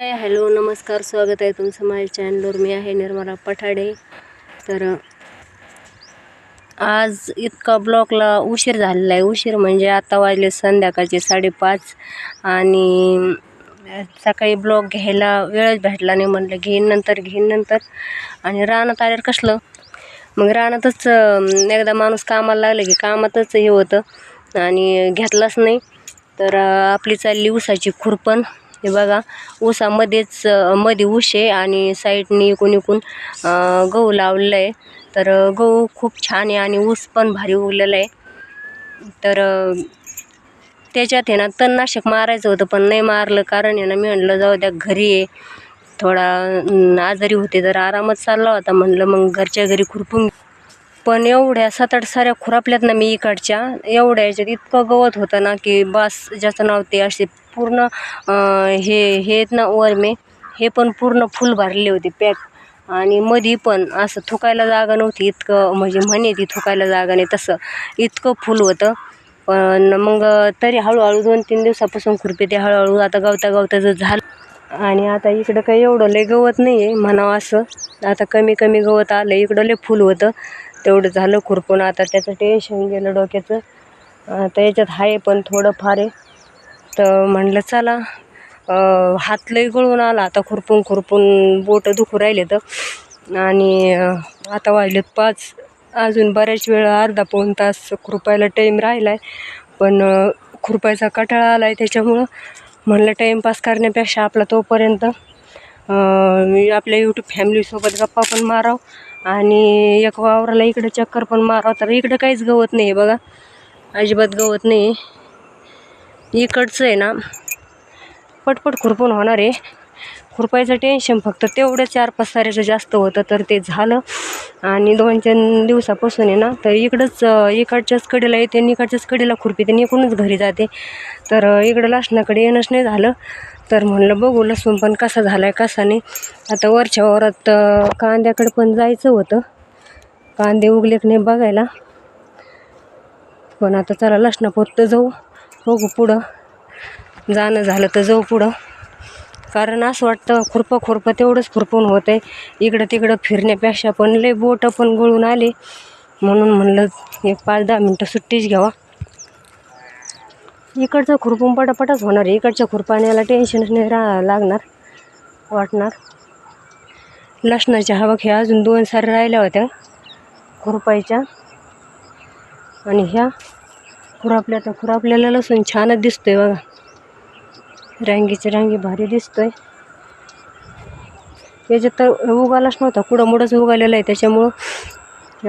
Hello नमस्कार स्वागत आहे तुमचं माझ्या चॅनलवर मी आहे निर्मला पठाडे. तर आज इतका ब्लॉकला उशीर झालेला आहे. उशीर म्हणजे आता वाजले संध्याकाळचे साडेपाच आणि सकाळी ब्लॉक घ्यायला वेळच भेटला नाही म्हटलं घेईन नंतर घेईन नंतर. आणि रानात आल्यावर कसलं? मग रानातच एकदा माणूस कामाला लागलं की कामातच हे होतं. आणि घेतलाच नाही. तर आपली चालली उसाची खुरपण. हे बघा ऊसामध्येच मध्ये ऊस आहे आणि साईडनी इकून इकून गहू लावलेला आहे. तर गहू खूप छान आहे आणि ऊस पण भारी उगलेला आहे. तर त्याच्यात आहे ना तणनाशक मारायचं होतं पण नाही मारलं. कारण आहे ना मी म्हणलं जाऊ द्या घरी आहे थोडा आजारी होते तर आरामच चालला होता. म्हणलं मग घरच्या घरी खुरपून पण एवढ्या सात आठ साऱ्या खुरापल्यात ना मी इकडच्या. एवढ्या याच्यात इतकं गवत होतं ना की बास ज्याचं नाव ते असे पूर्ण हे हे आहेत ना वरमे हे पण पूर्ण फुल भरले होते पॅक. आणि मधी पण असं थुकायला जागा नव्हती इतकं म्हणजे म्हणे ती थुकायला जागा नाही तसं. इतकं फुल होतं. पण मग तरी हळूहळू दोन तीन दिवसापासून खुरपे ते हळूहळू आता गवता गवता जर झालं. आणि आता इकडं काही एवढं लय गवत नाही आहे म्हणावं असं. आता कमी कमी गवत आलं इकडं लय फुल होतं. तेवढं झालं खुरपून. आता त्याचं टेन्शन गेलं डोक्याचं. आता याच्यात आहे पण थोडं फार आहे. तर म्हणलं चला हात लई गळून आला. आता खुरपून खुरपून बोटं दुखू राहिले तर. आणि आता वाजलेत पाच. अजून बऱ्याच वेळ अर्धा पाऊण तास खुरपायला टाईम राहिला आहे पण खुरपायचा कटाळा आला आहे त्याच्यामुळं. म्हणलं टाईमपास करण्यापेक्षा आपला तोपर्यंत मी आपल्या यूट्यूब फॅमिलीसोबत गप्पा पण माराव. आणि एक वावराला इकडं चक्कर पण मारावं तर इकडं काहीच गवत नाही आहे बघा. अजिबात गवत नाही. इकडचं आहे ना पटपट खुरपून होणार आहे. खुरपायचं टेन्शन फक्त तेवढं चार पाच साऱ्याचं जास्त होतं तर ते झालं. आणि दोन तीन दिवसापासून आहे ना तर इकडंच इकडच्याच कडेला येते आणि इकडच्याच कडेला खुरपीते आणि इकडूनच घरी जाते. तर इकडं लासनाकडे येणंच नाही झालं. तर म्हणलं बघू लसूण पण कसा झाला आहे कसा नाही. आता वरच्या वरात कांद्याकडे पण जायचं होतं. कांदे उगले की नाही बघायला. पण आता चला लसणापोत जाऊ. बघू पुढं. जाणं झालं तर जाऊ पुढं. कारण असं वाटतं खुरपं खुरपं तेवढंच खुरपून होतं आहे इकडं तिकडं फिरण्यापेक्षा पण लय बोटं पण गळून आले. म्हणून म्हणलं एक पाच दहा मिनटं सुट्टीच घ्यावा. इकडचं खुरपून पटापटच होणार आहे. इकडच्या खुरपाण्याला टेन्शनच नाही रा लागणार वाटणार. लसणाच्या हवा ह्या अजून दोन साऱ्या राहिल्या होत्या खुरपायच्या. आणि ह्या खुरापल्या तर खुरापल्याला लसूण छानच दिसतोय बघा. रांगीची रांगी भारी दिसतोय. याच्यात तर उगालाच नव्हता कुडामुडंच उगालेलं आहे. त्याच्यामुळं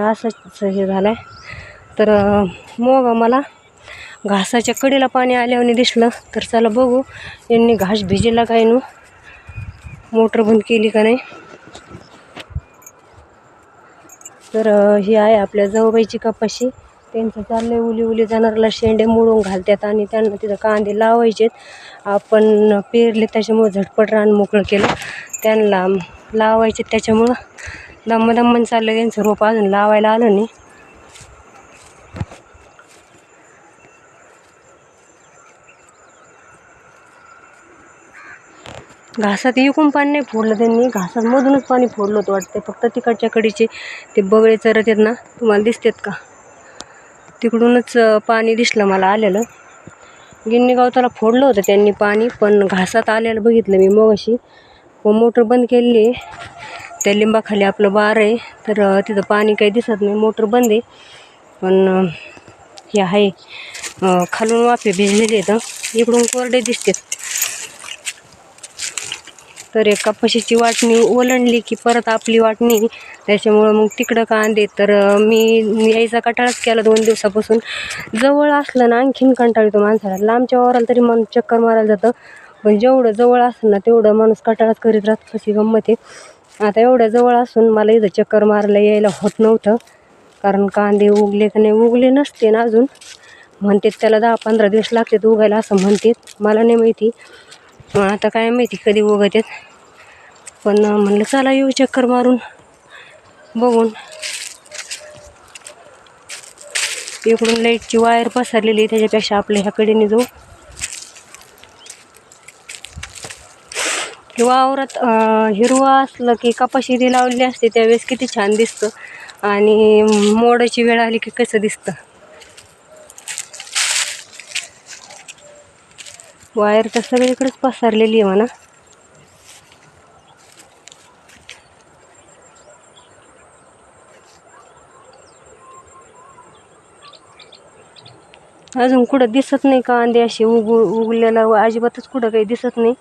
असंच हे झालं आहे तर मग मला घासाच्या कडेला पाणी आल्याने दिसलं तर चला बघू. यांनी घास भिजेला काय नू? मोटर बंद केली का नाही? तर ही आहे आपल्या जवबाईची कपाशी. त्यांचं चाललंय उली उली जाणाऱ्याला शेंडे मोडून घालतात आणि त्यांना तिथं कांदे लावायचेत. आपण पेरले त्याच्यामुळं झटपट रान मोकळं केलं. त्यांना लावायचे त्याच्यामुळं. दम्म दम्मन चाललं त्यांचं रोप अजून लावायला आलं नाही. घासात इकून पाणी नाही फोडलं त्यांनी. घासांमधूनच पाणी फोडलं होतं वाटतं. फक्त तिकडच्या कडीचे ते बगळे चरत आहेत ना तुम्हाला दिसतात का? तिकडूनच पाणी दिसलं मला आलेलं. गिन्नी त्याला फोडलं होतं त्यांनी पाणी पण घासात आलेलं बघितलं मी मग अशी व मोटर बंद केली आहे. त्या लिंबाखाली आपलं बार आहे तर तिथं पाणी काही दिसत नाही. मोटर बंद आहे. पण हे आहे. खालून वाफे भिजलेले आहेत इकडून कोरडे दिसतात. तर एक कपाशीची वाटणी ओलंडली की परत आपली वाटणी. त्याच्यामुळं मग तिकडं कांदे. तर मी यायचा कटाळाच केला दोन दिवसापासून. जवळ असलं ना आणखीन कंटाळ येतो माणसाला. लांबच्या वराला तरी मन चक्कर मारायला जातं. पण जेवढं जवळ असलं ना तेवढं माणूस कटाळाच करीत राहतो. कशी गंमत आहे. आता एवढ्या जवळ असून मला इथं चक्कर मारायला यायला होत नव्हतं. कारण कांदे उगले का नाही उगले नसते ना अजून. म्हणतात त्याला दहा पंधरा दिवस लागतात उगायला असं म्हणतात. मला नाही माहिती. आता काय माहिती कधी उगत पण म्हणलं चला येऊ चक्कर मारून. बघून. इकडून लाईटची वायर पसरलेली त्याच्यापेक्षा आपल्या ह्या कडेने जाऊ. वावरात हिरवा असलं की कपाशी ती लावलेली असते त्यावेळेस किती छान दिसतं. आणि मोडाची वेळ आली की कसं दिसतं. वायर तर सगळीकडेच पसरलेली आहे म्हणा. अजून कुठं दिसत नाही कांदे असे उगू उगलेला व अजिबातच कुठं काही दिसत नाही.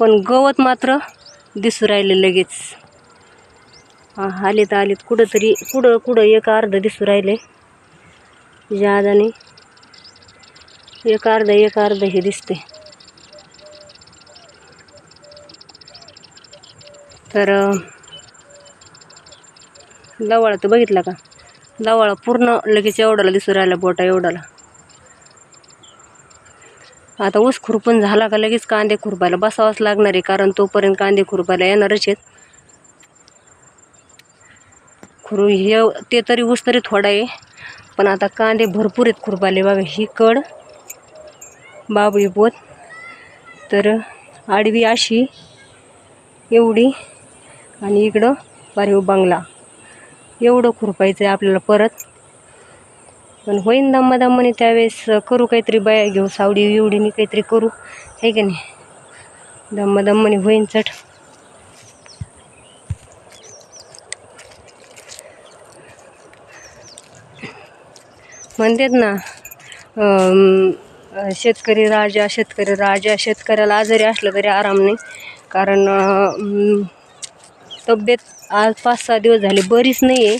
पण गवत मात्र दिसू राहिले लगेच. हा आलेत आलेत. कुठंतरी कुठं कुठं एक अर्ध दिसू राहिले. जादाने. एक अर्ध एक अर्ध हे दिसते तर लवाळा तर बघितला का? लवाळा पूर्ण लगेच एवढाला दिसू राहिला बोटा एवढाला आता ऊस खुरपून झाला का लगेच कांदे खुरपायला बसावंच लागणार आहे कारण तोपर्यंत कांदे खुरपायला येणारच आहेत. खुरू हे ते तरी ऊस तरी थोडा आहे. पण आता कांदे भरपूर आहेत खुरपाले. बघा ही कड बाबळी पोत. तर आडवी अशी एवढी. आणि इकडं बारीव बंगला. एवढं खुरपायचं आहे आपल्याला परत. पण होईन दम्मा दम्माने त्यावेळेस करू काहीतरी बाया घेऊ सावडी एवढीने काहीतरी करू. हे की नाही? दम्मा दम्माने होईन चट. म्हणतात ना शेतकरी राजा शेतकरी राजा शेतकऱ्याला आजारी असलं तरी आराम नाही. कारण तब्येत आज पाच सहा दिवस झाले बरीच नाही आहे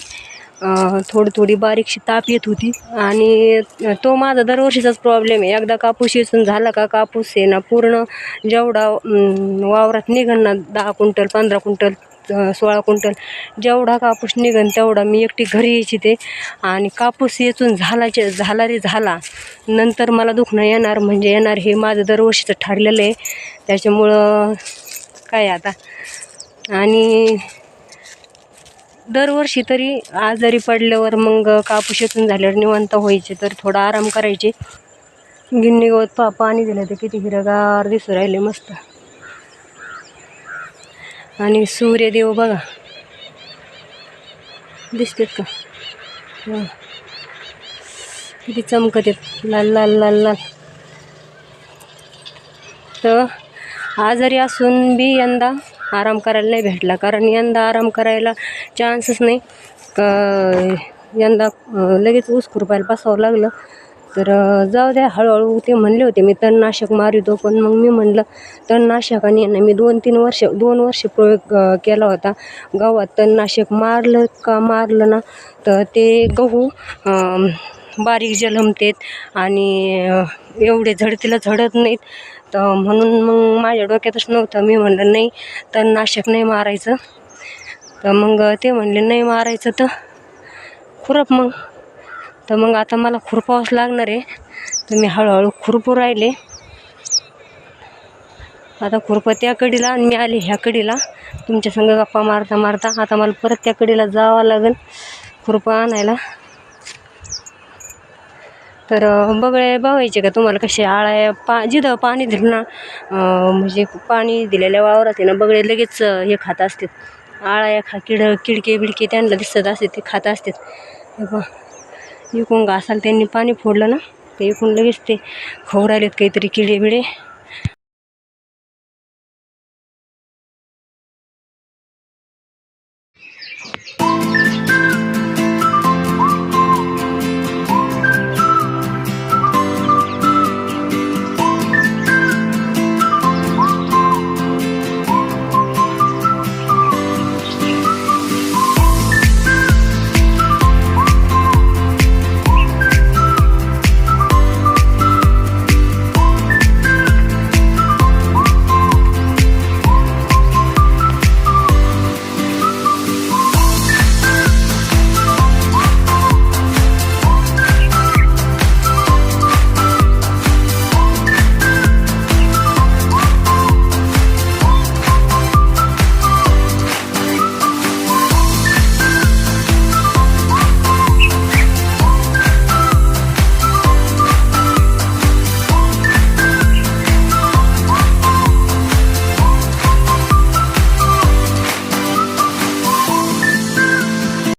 थोडी थोडी बारीकशी ताप येत होती. आणि तो माझा दरवर्षीचाच प्रॉब्लेम आहे. एकदा कापूस येसून झाला का कापूस आहे ना पूर्ण जेवढा वावरात निघण ना दहा क्विंटल पंधरा क्विंटल सोळा क्विंटल. जेवढा कापूस निघन तेवढा मी एकटी घरी यायची ते. आणि कापूस येचून झालाचे झाला रे झाला. नंतर मला दुखणं येणार म्हणजे येणार हे माझं दरवर्षीचं ठरलेलं आहे. त्याच्यामुळं काय आता? आणि दरवर्षी तरी आजारी पडल्यावर मग कापूस येतून झाल्यावर निवांत व्हायचे तर थोडा आराम करायचे. गिन्नी गवत पा पाणी दिलं तर किती हिरगार दिसू राहिले मस्त. आणि सूर्यदेव बघा. दिसतेत का? हं. किती चमकत आहेत. लाल लाल लाल लाल. तर आजारी असून बी यंदा आराम करायला नाही भेटला. कारण यंदा आराम करायला चान्सच नाही. यंदा लगेच ऊस खुरपायला बसावं लागलं. तर जाऊ द्या हळूहळू ते म्हणले होते मी तणनाशक मारितो. पण मग मी म्हणलं तणनाशकाने ना मी दोन तीन वर्ष दोन वर्ष प्रयोग केला होता. गावात तणनाशक मारलं का मारलं ना तर ते गहू बारीक जलमतेत आणि एवढे झडतीला झडत नाहीत. तर म्हणून मग माझ्या डोक्यातच नव्हतं. मी म्हणलं नाही तणनाशक नाही मारायचं. तर मग ते म्हणले नाही मारायचं तर खुरप मग. तर मग आता मला खुरपावंच लागणार आहे. तर मी हळूहळू खुरपू राहिले. आता खुरपं त्या कडीला आणि मी आले ह्या कडीला. तुमच्या संग गप्पा मारता मारता आता मला परत त्या कडीला जावं लागेल खुरपं आणायला. तर बगळे बघायचे का तुम्हाला कसे आळ्या पा जिथं पाणी दिलं ना म्हणजे पाणी दिलेल्या वावरात आहे ना बगळे लगेच हे खात असतात. आळ्या खा किड किडके बिडके त्यांना दिसत असते ते खात असतात. हे इकून घासाल त्यांनी पाणी फोडलं ना ते इकून लगेच ते खाऊ राहिलेत काहीतरी किडे बिडे